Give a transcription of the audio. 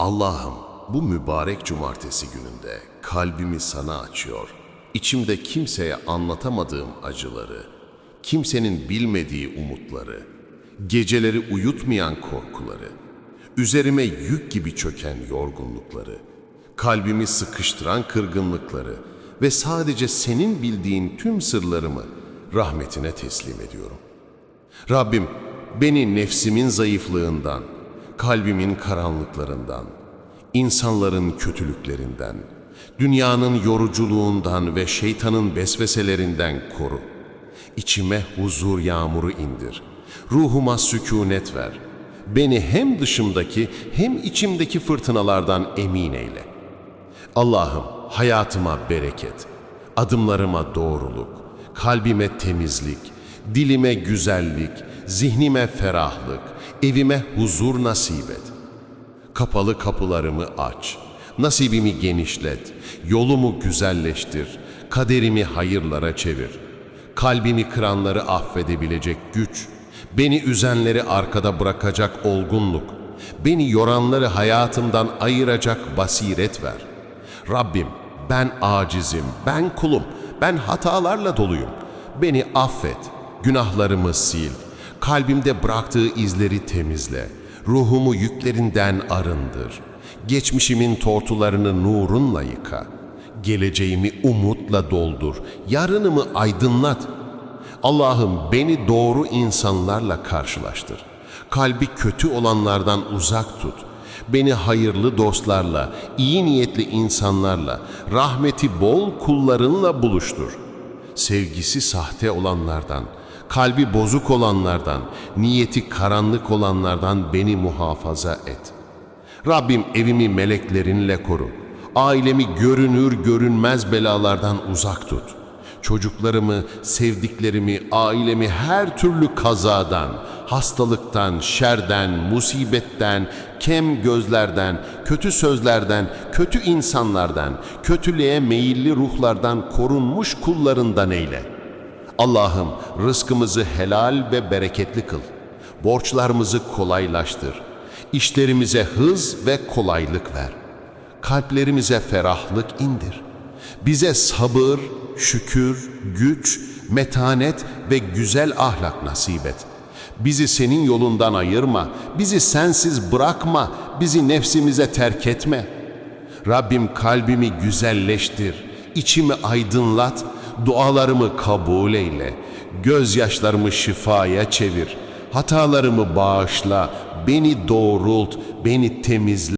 Allah'ım bu mübarek cumartesi gününde kalbimi sana açıyor. İçimde kimseye anlatamadığım acıları, kimsenin bilmediği umutları, geceleri uyutmayan korkuları, üzerime yük gibi çöken yorgunlukları, kalbimi sıkıştıran kırgınlıkları ve sadece senin bildiğin tüm sırlarımı rahmetine teslim ediyorum. Rabbim beni nefsimin zayıflığından, kalbimin karanlıklarından, insanların kötülüklerinden, dünyanın yoruculuğundan ve şeytanın vesveselerinden koru. İçime huzur yağmuru indir. Ruhuma sükunet ver. Beni hem dışımdaki hem içimdeki fırtınalardan emin eyle. Allah'ım hayatıma bereket, adımlarıma doğruluk, kalbime temizlik, dilime güzellik, zihnime ferahlık, evime huzur nasip et. Kapalı kapılarımı aç, nasibimi genişlet, yolumu güzelleştir, kaderimi hayırlara çevir. Kalbimi kıranları affedebilecek güç, beni üzenleri arkada bırakacak olgunluk, beni yoranları hayatımdan ayıracak basiret ver. Rabbim ben acizim, ben kulum, ben hatalarla doluyum. Beni affet, günahlarımı sil, kalbimde bıraktığı izleri temizle, ruhumu yüklerinden arındır. Geçmişimin tortularını nurunla yıka. Geleceğimi umutla doldur, yarınımı aydınlat. Allah'ım beni doğru insanlarla karşılaştır. Kalbi kötü olanlardan uzak tut. Beni hayırlı dostlarla, iyi niyetli insanlarla, rahmeti bol kullarınla buluştur. Sevgisi sahte olanlardan, kalbi bozuk olanlardan, niyeti karanlık olanlardan beni muhafaza et. Rabbim evimi meleklerinle koru. Ailemi görünür görünmez belalardan uzak tut. Çocuklarımı, sevdiklerimi, ailemi her türlü kazadan, hastalıktan, şerden, musibetten, kem gözlerden, kötü sözlerden, kötü insanlardan, kötülüğe meyilli ruhlardan korunmuş kullarından eyle. Allah'ım rızkımızı helal ve bereketli kıl. Borçlarımızı kolaylaştır. İşlerimize hız ve kolaylık ver. Kalplerimize ferahlık indir. Bize sabır, şükür, güç, metanet ve güzel ahlak nasip et. Bizi senin yolundan ayırma, bizi sensiz bırakma, bizi nefsimize terk etme. Rabbim kalbimi güzelleştir, içimi aydınlat, dualarımı kabul eyle, gözyaşlarımı şifaya çevir, hatalarımı bağışla, beni doğrult, beni temizle.